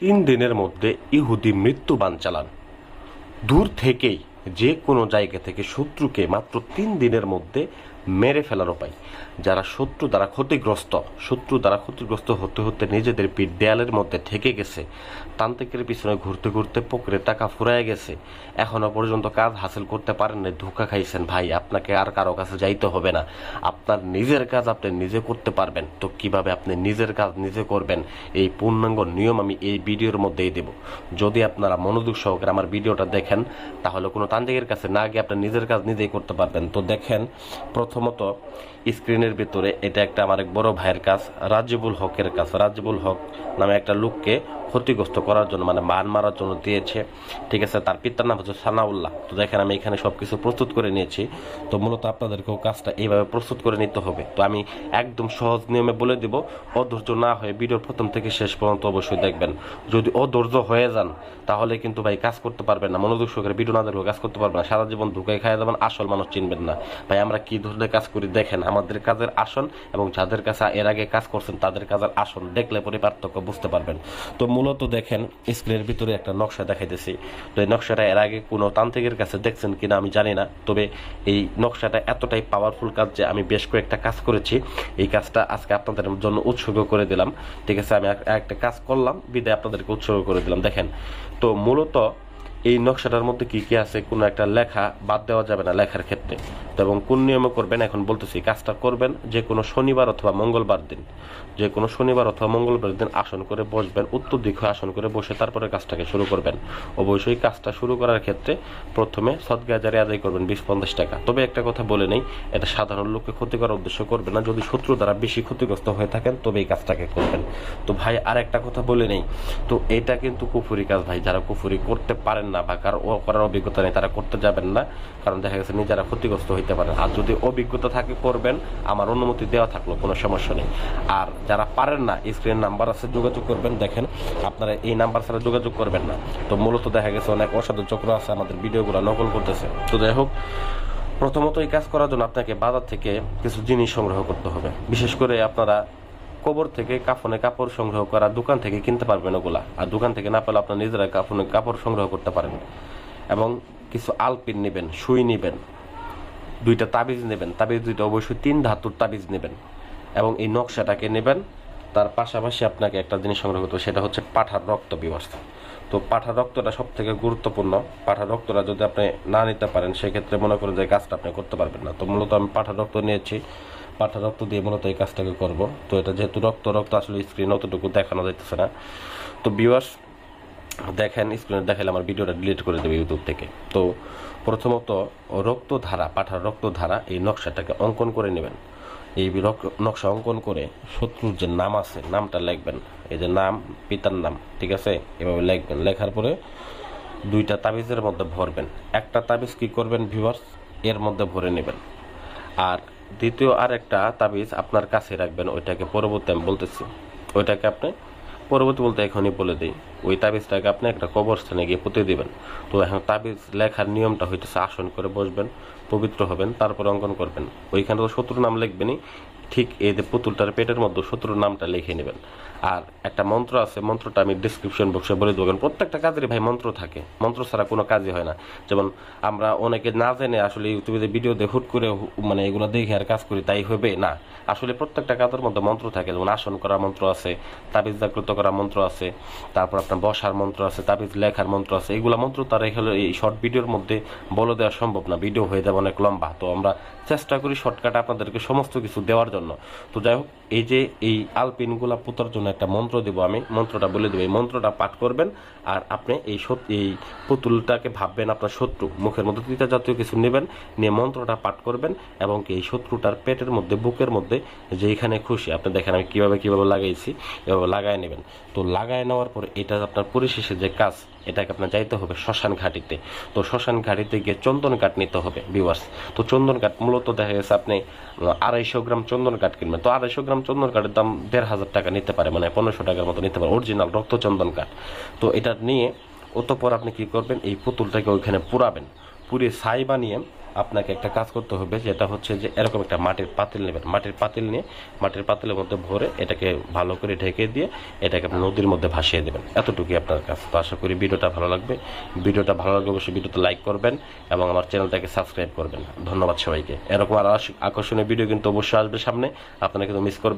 তিন দিনের মধ্যে ইহুদি মৃত্যুবান চালান। দূর থেকেই যে কোনো জায়গা থেকে শত্রুকে মাত্র তিন দিনের মধ্যে মেরে ফেলার উপায় যারা শত্রু দ্বারা ক্ষতিগ্রস্ত। শত্রু দ্বারা ক্ষতিগ্রস্ত হতে হতে নিজেদের পিঠ দেয়ালের মধ্যে থেকে গেছে। তান্ত্রিকের পিছনে ঘুরতে ঘুরতে পুকুরে টাকা ফুরায় গেছে। এখনও পর্যন্ত কাজ হাসিল করতে পারেন না ধোকা খাইছেন। ভাই, আপনাকে আর কারও কাছে যাইতে হবে না। আপনার নিজের কাজ আপনি নিজে করতে পারবেন। তো কীভাবে আপনি নিজের কাজ নিজে করবেন? এই পূর্ণাঙ্গ নিয়ম আমি এই ভিডিওর মধ্যেই দেব। যদি আপনারা মনোযোগ সহকারে আমার ভিডিওটা দেখেন, তাহলে কোনো তান্ত্রিকের কাছে না গিয়ে আপনি নিজের কাজ নিজেই করতে পারবেন। তো দেখেন প্রথমত, স্ক্রিনের ভিতরে এটা একটা আমার এক বড় ভাইয়ের কাজ, রাজিবুল হকের কাজ। রাজিবুল হক নামে একটা লোককে ক্ষতিগ্রস্ত করার জন্য মানে মান মারার জন্য দিয়েছে। ঠিক আছে, তার পিতার নাম হচ্ছে সানাউল্লাহ। তো দেখেন, আমি এখানে সব কিছু প্রস্তুত করে নিয়েছি। তো মূলত আপনাদেরকেও কাজটা এইভাবে প্রস্তুত করে নিতে হবে। তো আমি একদম সহজ নিয়মে বলে দিব, অধৈর্য না হয়ে ভিডিওর প্রথম থেকে শেষ পর্যন্ত অবশ্যই দেখবেন। যদি অধৈর্য হয়ে যান, তাহলে কিন্তু ভাই কাজ করতে পারবেন না। মনোযোগ সহকারে ভিডিও না দেখলে কাজ করতে পারবেন না। সারা জীবন ধুকায় খায় যাবেন, আসল মানুষ চিনবেন না। ভাই, আমরা কি ধরনের কাজ করি দেখেন, আমাদের কাজের আসন এবং যাদের কাছে এর আগে কাজ করছেন, তাদের কাজের আসন দেখলে পরে পার্থক্য বুঝতে পারবেন। তো মূলত দেখেন, স্ক্রিনের ভিতরে একটা নকশা দেখাইতেছি। তো এই নকশাটা এর আগে কোনো তান্ত্রিকের কাছে দেখছেন কিনা আমি জানি না, তবে এই নকশাটা এতটাই পাওয়ারফুল কাজ যে আমি বেশ কয়েকটা কাজ করেছি। এই কাজটা আজকে আপনাদের জন্য উৎসর্গ করে দিলাম। ঠিক আছে, আমি এক- একটা কাজ করলাম, বিদায় আপনাদেরকে উৎসর্গ করে দিলাম। দেখেন, তো মূলত এই নকশাটার মধ্যে কি কি আছে, কোনো একটা লেখা বাদ দেওয়া যাবে না লেখার ক্ষেত্রে। এবং কোন নিয়মে করবেন, এখন বলতেছি কাজটা করবেন যে কোনো শনিবার অথবা মঙ্গলবার দিন। যে কোনো শনিবার অথবা মঙ্গলবার দিন আসন করে বসবেন, উত্তর দিকে আসন করে বসে তারপরে কাজটাকে শুরু করবেন। অবশ্যই কাজটা শুরু করার ক্ষেত্রে প্রথমে সদগাজারে আদায় করবেন বিশ পঞ্চাশ টাকা। তবে একটা কথা বলে নেই, এটা সাধারণ লোককে ক্ষতি করার উদ্দেশ্য করবে না। যদি শত্রু দ্বারা বেশি ক্ষতিগ্রস্ত হয়ে থাকেন তবে এই কাজটাকে করবেন। তো ভাই, আর একটা কথা বলে নেই, তো এটা কিন্তু কুফুরি কাজ ভাই। যারা কুফুরি করতে পারেন না বা কারও করার অভিজ্ঞতা নেই, তারা করতে যাবেন না। কারণ দেখা গেছে নিজেরা ক্ষতিগ্রস্ত হইতে পারেন। আর যদি অভিজ্ঞতা থাকে, করবেন। আমার অনুমতি দেওয়া থাকল, কোনো সমস্যা নেই। আর যারা পারেন না স্ক্রিন নাম্বার আছে, যোগাযোগ করবেন। দেখেন, আপনারা এই নাম্বার ছাড়া যোগাযোগ করবেন না। তো মূলত দেখা গেছে, অনেক অসাধু চক্র আছে, আমাদের ভিডিওগুলো নকল করতেছে। তো যাই হোক, প্রথমত এই কাজ করার জন্য আপনাকে বাজার থেকে কিছু জিনিস সংগ্রহ করতে হবে। বিশেষ করে আপনারা কবর থেকে কাফনে কাপড় সংগ্রহ করা, দোকান থেকে কিনতে পারবেন ওগুলা। আর দোকান থেকে না পেলে আপনার নিজেরা কাফনে কাপড় সংগ্রহ করতে পারেন। এবং কিছু আলপিন নেবেন, সুই নেবেন। দুইটা তাবিজ নেবেন। তাবিজ দুইটা অবশ্যই তিন ধাতুর তাবিজ নেবেন এবং এই নকশাটাকে নেবেন। তার পাশাপাশি আপনাকে একটা জিনিস সংগ্রহ করতে সেটা হচ্ছে পাঠার রক্ত ব্যবস্থা। তো পাঠার রক্তটা সব থেকে গুরুত্বপূর্ণ। পাঠার রক্তটা যদি আপনি না নিতে পারেন, সেক্ষেত্রে মনে করেন যে কাজটা আপনি করতে পারবেন না। তো মূলত আমি পাঠার রক্ত নিয়েছি। পাঠার রক্ত দিয়ে মূলত এই কাজটাকে করব। তো এটা যেহেতু রক্ত রক্ত আসলে স্ক্রিন অতটুকু দেখানো যাইতেছে না। তো ভিউয়ার্স দেখেন স্ক্রিনে দেখালে আমার ভিডিওটা ডিলিট করে দেবে ইউটিউব থেকে। তো প্রথমত, রক্তধারা, পাঠার রক্তধারা এই নকশাটাকে অঙ্কন করে নেবেন। এই নকশা অঙ্কন করে শত্রুর যে নাম আছে, নামটা লিখবেন। এই যে নাম, পিতার নাম, ঠিক আছে? এভাবে লিখবেন। লেখার পরে দুইটা তাবিজের মধ্যে ভরবেন। একটা তাবিজ কি করবেন ভিউয়ার্স এর মধ্যে ভরে নেবেন। আর দ্বিতীয় আর একটা তাবিজ আপনার কাছে রাখবেন, ওইটাকে পরবর্তী আমি বলতেছি। ওইটাকে আপনি পরবর্তী বলতে এখনই বলে দিই, ওই তাবিজটাকে আপনি একটা কবরস্থানে গিয়ে পুঁতে দেবেন। তো এখন তাবিজ লেখার নিয়মটা হইতেছে আসন করে বসবেন, পবিত্র হবেন, তারপর অঙ্কন করবেন। ওইখানে তো শত্রুর নাম লিখবেনই, ঠিক এই যে পুতুলটার পেটের মধ্যে শত্রুর নামটা লিখে নেবেন। আর একটা মন্ত্র আছে, মন্ত্রটা আমি ডিসক্রিপশন বক্সে বলে দেবো। কারণ প্রত্যেকটা কাজেরই ভাই মন্ত্র থাকে। মন্ত্র ছাড়া কোনো কাজই হয় না। যেমন আমরা অনেকে না জেনে আসলে ইউটিউবে যে ভিডিও দিয়ে হুট করে মানে এগুলো দেখে আর কাজ করি, তাই হবে? না। আসলে প্রত্যেকটা কাজের মধ্যে মন্ত্র থাকে। যেমন আসন করার মন্ত্র আছে, তাবিজ জাগ্রত করার মন্ত্র আছে, তারপর আপনার বসার মন্ত্র আছে, তাবিজ লেখার মন্ত্র আছে। এগুলো মন্ত্র তার এখানে এই শর্ট ভিডিওর মধ্যে বলে দেওয়া সম্ভব না। ভিডিও হয়ে যাবে অনেক লম্বা। তো আমরা চেষ্টা করি শর্টকাটে আপনাদেরকে সমস্ত কিছু দেওয়ার জন্য। তো যাই হোক এই যে এই আলপিনগুলা পুতার জন্য একটা মন্ত্র দেবো আমি, মন্ত্রটা বলে দেবো। এই মন্ত্রটা পাঠ করবেন আর আপনি এই এই পুতুলটাকে ভাববেন আপনার শত্রু। মুখের মধ্যে তিতা জাতীয় কিছু নেবেন, নিয়ে মন্ত্রটা পাঠ করবেন এবং এই শত্রুটার পেটের মধ্যে, বুকের মধ্যে যেইখানে খুশি, আপনি দেখেন আমি কীভাবে কীভাবে লাগাইছি, এভাবে লাগায় নেবেন। তো লাগায় নেওয়ার পর এটা আপনার পরিশেষে যে কাজ এটাকে আপনার যাইতে হবে শ্মশান ঘাটিতে। তো শ্মশান ঘাটিতে গিয়ে চন্দন কাঠ নিতে হবে ভিউয়ার্স তো চন্দন কাঠ মূলত দেখা গেছে আপনি আড়াইশো গ্রাম চন্দন কাঠ কিনবেন। তো আড়াইশো গ্রাম চন্দন কাঠের দাম দেড় হাজার টাকা নিতে পারে মানে পনেরোশো টাকার মতো নিতে পারে অরিজিনাল রক্ত চন্দন কাঠ। তো এটা নিয়ে অতপর আপনি কি করবেন, এই পুতুলটাকে ওইখানে পুরাবেন। পুড়ে ছাই বানিয়ে আপনাকে একটা কাজ করতে হবে, যেটা হচ্ছে যে এরকম একটা মাটির পাতিল নেবেন। মাটির পাতিল নিয়ে মাটির পাতিলের মধ্যে ভরে এটাকে ভালো করে ঢেকে দিয়ে এটাকে আপনি নদীর মধ্যে ভাসিয়ে দেবেন। এতটুকুই আপনার কাজ। তো আশা করি ভিডিওটা ভালো লাগবে। ভিডিওটা ভালো লাগলে অবশ্যই ভিডিওতে লাইক করবেন এবং আমার চ্যানেলটাকে সাবস্ক্রাইব করবেন। ধন্যবাদ সবাইকে। এরকম আরও আকর্ষণীয় ভিডিও কিন্তু অবশ্যই আসবে সামনে। আপনারা কিন্তু মিস করবেন।